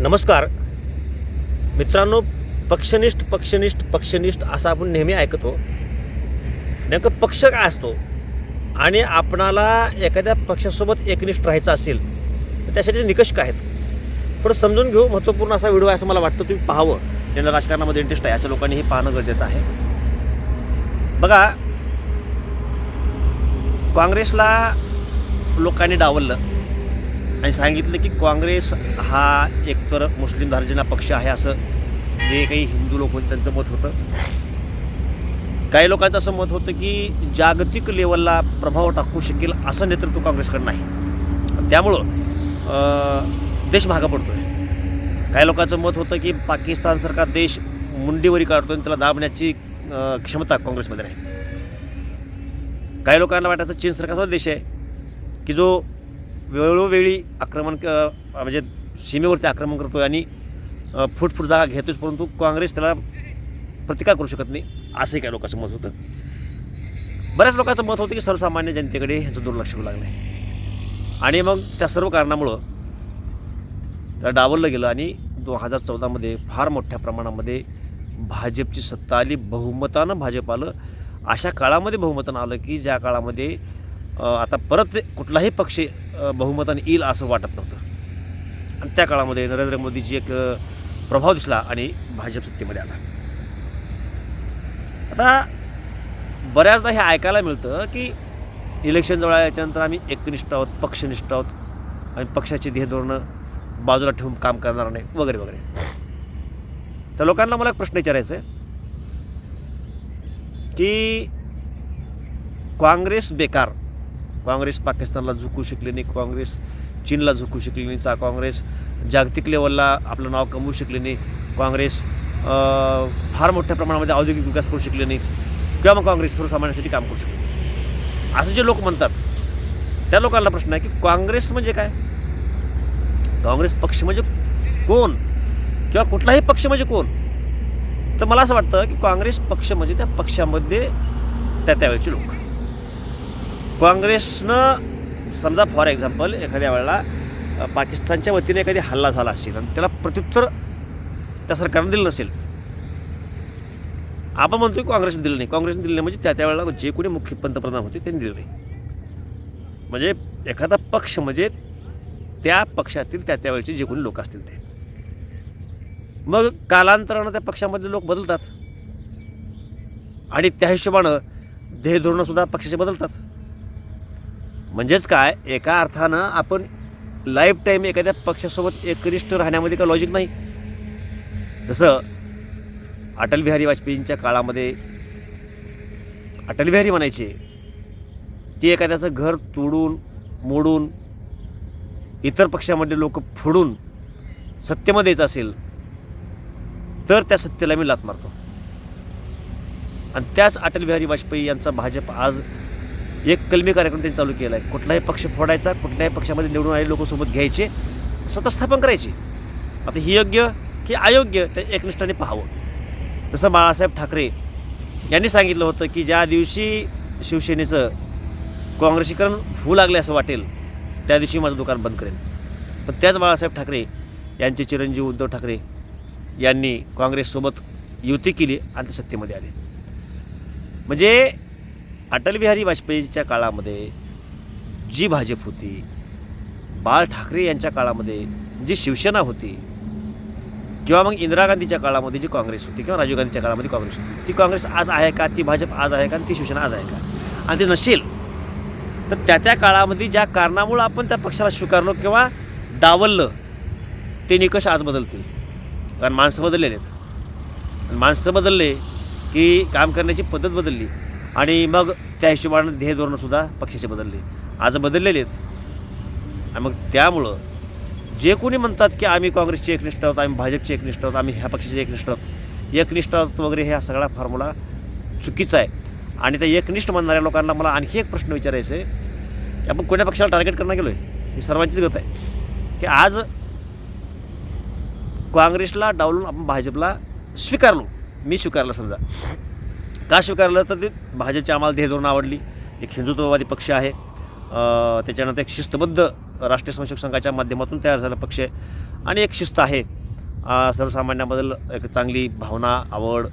नमस्कार. मित्रांनो पक्षनिष्ठ पक्षनिष्ठ पक्षनिष्ठ असं आपण नेहमी ऐकतो. नेमकं पक्ष काय असतो? आणि आपणाला एखाद्या पक्षासोबत एकनिष्ठ राहायचं असेल तर त्यासाठी निकष काय आहेत? थोडं समजून घेऊ महत्त्वपूर्ण असा व्हिडिओ आहे असं मला वाटतं तुम्ही पाहावं. ज्यांना राजकारणामध्ये इंटरेस्ट आहे अशा लोकांनी हे पाहणं गरजेचं आहे. बघा काँग्रेसला लोकांनी डावललं. आणि सांगितलं की काँग्रेस हा एकतर मुस्लिम धार्जिना पक्ष आहे असं जे काही हिंदू लोक होते त्यांचं मत होतं. काही लोकांचं असं मत होतं की जागतिक लेवलला प्रभाव टाकू शकेल असं नेतृत्व काँग्रेसकडं नाही. त्यामुळं देश मागा पडतो आहे काही लोकांचं मत होतं की पाकिस्तानसारखा देश मुंडीवरी काढतो आणि त्याला दाबण्याची क्षमता काँग्रेसमध्ये नाही. काही लोकांना वाटायचं चीनसारखा देश आहे की जो वेळोवेळी आक्रमण क- म्हणजे सीमेवरती आक्रमण करतो आहे आणि अ, फूट फूट जागा घेतोच परंतु काँग्रेस त्याला प्रतिकार करू शकत नाही असंही काही लोकांचं मत होतं. बऱ्याच लोकांचं मत होतं की सर्वसामान्य जनतेकडे ह्यांचं दुर्लक्ष होऊ लागलं आहे आणि मग त्या सर्व कारणामुळं त्याला डावललं गेलं आणि दोन हजार चौदामध्ये फार मोठ्या प्रमाणामध्ये भाजपची सत्ता आली. बहुमतानं भाजप आलं. अशा काळामध्ये बहुमतानं आलं की ज्या काळामध्ये आता परत कुठलाही पक्ष बहुमताने येईल असं वाटत नव्हतं. आणि त्या काळामध्ये नरेंद्र मोदीची एक प्रभाव दिसला आणि भाजप सत्तेमध्ये आला. आता बऱ्याचदा हे ऐकायला मिळतं की इलेक्शन जवळ आल्याच्यानंतर आम्ही एकनिष्ठ आहोत पक्षनिष्ठ आहोत आणि पक्षाची ध्येय धोरणं बाजूला ठेवून काम करणार नाही वगैरे वगैरे. त्या लोकांना मला एक प्रश्न विचारायचा आहे की काँग्रेस बेकार काँग्रेस पाकिस्तानला झुकू शकली नाही काँग्रेस चीनला झुकू शकली नाही चा काँग्रेस जागतिक लेवलला आपलं नाव कमवू शकले नाही काँग्रेस फार मोठ्या प्रमाणामध्ये औद्योगिक विकास करू शकले नाही किंवा मग काँग्रेस सर्वसामान्यांसाठी काम करू शकले नाही. असं जे लोक म्हणतात त्या लोकांना प्रश्न आहे की काँग्रेस म्हणजे काय? काँग्रेस पक्ष म्हणजे कोण? किंवा कुठलाही पक्ष म्हणजे कोण? तर मला असं वाटतं की काँग्रेस पक्ष म्हणजे त्या पक्षामध्ये त्या त्यावेळेचे लोक. काँग्रेसनं समजा फॉर एक्झाम्पल एखाद्या वेळेला पाकिस्तानच्या वतीने एखादी हल्ला झाला असेल आणि त्याला प्रत्युत्तर त्या सरकारनं दिलं नसेल. आपण म्हणतोय काँग्रेसने दिलं नाही. काँग्रेसने दिलं नाही म्हणजे त्या त्यावेळेला जे कोणी मुख्य पंतप्रधान होते त्यांनी दिलं नाही. म्हणजे एखादा पक्ष म्हणजे त्या पक्षातील त्या त्यावेळेचे जे कोणी लोक असतील ते. मग कालांतरानं त्या पक्षामधले लोक बदलतात. आणि त्या हिशोबानं ध्येय धोरणंसुद्धा पक्षाचे बदलतात. म्हणजेच काय एका अर्थानं आपण लाईफ टाईम एखाद्या पक्षासोबत एकनिष्ठ राहण्यामध्ये का लॉजिक नाही. जसं अटल बिहारी वाजपेयींच्या काळामध्ये अटल बिहारी म्हणायचे ते एखाद्याचं घर तोडून मोडून इतर पक्षामध्ये लोक फोडून सत्तेमध्ये यायचं असेल तर त्या सत्तेला मी लात मारतो. आणि त्याच अटल बिहारी वाजपेयी यांचा भाजप आज एक कलमी कार्यक्रम त्यांनी चालू केला आहे कुठलाही पक्ष फोडायचा कुठल्याही पक्षामध्ये निवडून आलेले लोक सोबत घ्यायचे सतस्थापन स्थापन करायची. आता ही योग्य की अयोग्य ते एकनिष्ठाने पाहावं. तसं बाळासाहेब ठाकरे यांनी सांगितलं होतं की ज्या दिवशी शिवसेनेचं काँग्रेसीकरण होऊ लागले असं वाटेल त्या दिवशी माझं दुकान बंद करेन. पण त्याच बाळासाहेब ठाकरे यांचे चिरंजीव उद्धव ठाकरे यांनी काँग्रेससोबत युती केली आणि ते सत्तेमध्ये आले. म्हणजे अटलबिहारी वाजपेयीच्या काळामध्ये जी भाजप होती बाळ ठाकरे यांच्या काळामध्ये जी शिवसेना होती किंवा मग इंदिरा गांधीच्या काळामध्ये जी काँग्रेस होती किंवा राजीव गांधीच्या काळामध्ये काँग्रेस होती ती काँग्रेस आज आहे का ती भाजप आज आहे का आणि ती शिवसेना आज आहे का? आणि ते नसेल. तर त्या त्या काळामध्ये ज्या कारणामुळं आपण त्या पक्षाला स्वीकारलो किंवा डावललं ते निकष आज बदलतील. कारण माणसं बदललेले आहेत. आणि माणसं बदलले की काम करण्याची पद्धत बदलली. आणि मग त्या हिशोबानं ध्येय धोरणंसुद्धा पक्षाचे बदलले. आज बदललेले आहेत आणि मग त्यामुळं जे कोणी म्हणतात की आम्ही काँग्रेसचे एकनिष्ठ आहोत आम्ही भाजपचे एकनिष्ठ आहोत आम्ही ह्या पक्षाचे एकनिष्ठ आहोत एकनिष्ठ आहोत वगैरे ह्या सगळा फॉर्म्युला चुकीचा आहे. आणि त्या एकनिष्ठ म्हणणाऱ्या लोकांना मला आणखी एक प्रश्न विचारायचा आहे. की आपण कोण्या पक्षाला टार्गेट करणं गेलो आहे ही सर्वांचीच गत आहे. की आज काँग्रेसला डावलून आपण भाजपला स्वीकारलो. मी स्वीकारलं समजा. का स्वीकारलं तर ते भाजपची आम्हाला ध्येय आवडली. एक हिंदुत्ववादी पक्ष आहे. त्याच्यानंतर एक शिस्तबद्ध राष्ट्रीय स्वयंसेवक संघाच्या माध्यमातून तयार झाला पक्ष आहे. आणि एक शिस्त आहे. सर्वसामान्याबद्दल एक चांगली भावना आवड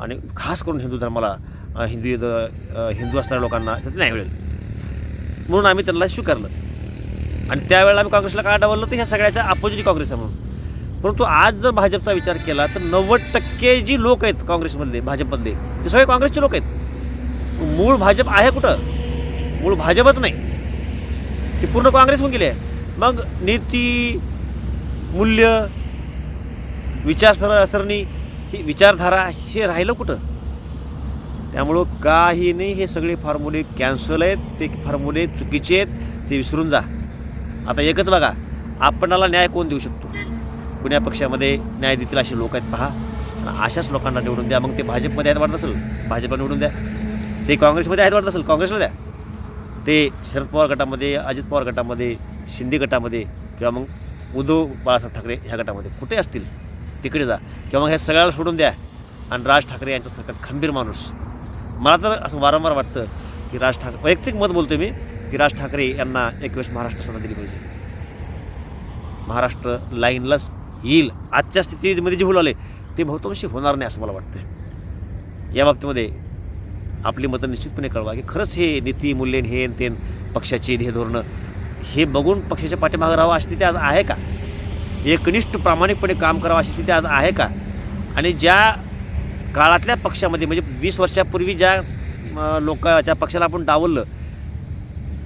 आणि खास करून हिंदू धर्माला हिंदू हिंदू असणाऱ्या लोकांना त्यात न्याय मिळेल. म्हणून आम्ही त्यांना स्वीकारलं. आणि त्यावेळेला आम्ही काँग्रेसला का डावललं तर ह्या सगळ्याच्या अपोजिट काँग्रेस आहे म्हणून. परंतु आज जर भाजपचा विचार केला तर नव्वद टक्के जी लोक आहेत काँग्रेसमधले भाजपमधले ते सगळे काँग्रेसचे लोक आहेत. मूळ भाजप आहे कुठं? मूळ भाजपच नाही. ते पूर्ण काँग्रेस होऊन गेले मग नीती मूल्य विचारसर सरणी ही विचारधारा हे राहिलं कुठं? त्यामुळं काही नाही हे सगळे फॉर्म्युले कॅन्सल आहेत. ते फॉर्म्युले चुकीचे आहेत. ते विसरून जा. आता एकच बघा आपणाला न्याय कोण देऊ शकतो? कुण्या पक्षामध्ये न्याय देतील असे लोक आहेत पहा. आणि अशाच लोकांना निवडून द्या. मग ते भाजपमध्ये आहेत वाटत असेल. भाजपला निवडून द्या. ते काँग्रेसमध्ये आहेत वाटत असेल. काँग्रेसला द्या. ते शरद पवार गटामध्ये अजित पवार गटामध्ये शिंदे गटामध्ये किंवा मग उद्धव बाळासाहेब ठाकरे ह्या गटामध्ये कुठे असतील तिकडे जा. किंवा मग ह्या सगळ्याला सोडून द्या. आणि राज ठाकरे यांच्यासारखा खंबीर माणूस. मला तर असं वारंवार वाटतं की राज ठाकरे वैयक्तिक मत बोलतो मी की राज ठाकरे यांना एक वेळेस महाराष्ट्र सत्ता दिली पाहिजे. महाराष्ट्र लाईनलाच येईल. आजच्या स्थितीमध्ये जे होऊ आले ते बहुतांशी होणार नाही असं मला वाटतं या बाबतीमध्ये आपली मतं निश्चितपणे कळवा की खरंच हे नीती मूल्यन हे तेन पक्षाची ध्येय धोरणं हे बघून पक्षाच्या पाठीमागं राहावं अशी स्थिती आज आहे का? एकनिष्ठ प्रामाणिकपणे काम करावं अशी स्थिती आज आहे का? आणि ज्या काळातल्या पक्षामध्ये म्हणजे वीस वर्षापूर्वी ज्या लोकांच्या लोक ज्या पक्षाला आपण डावललं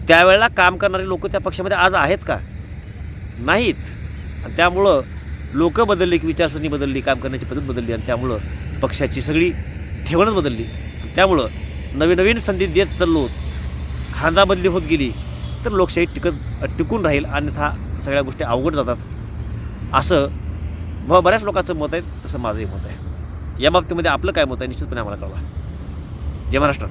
त्यावेळेला काम करणारे लोक त्या पक्षामध्ये आज आहेत का? नाहीत. आणि त्यामुळं लोक बदलली की विचारसरणी बदलली काम करण्याची पद्धत बदलली आणि त्यामुळं पक्षाची सगळी ठेवणच बदलली. त्यामुळं नवीन नवीन संधी देत चाललो खांदा बदली होत गेली तर लोकशाही टिकत टिकून राहील अन्यथा सगळ्या गोष्टी अवघड जातात. असं ब बऱ्याच लोकांचं मत आहे तसं माझंही मत आहे. या बाबतीमध्ये आपलं काय मत आहे निश्चितपणे आम्हाला कळवा. जय महाराष्ट्र.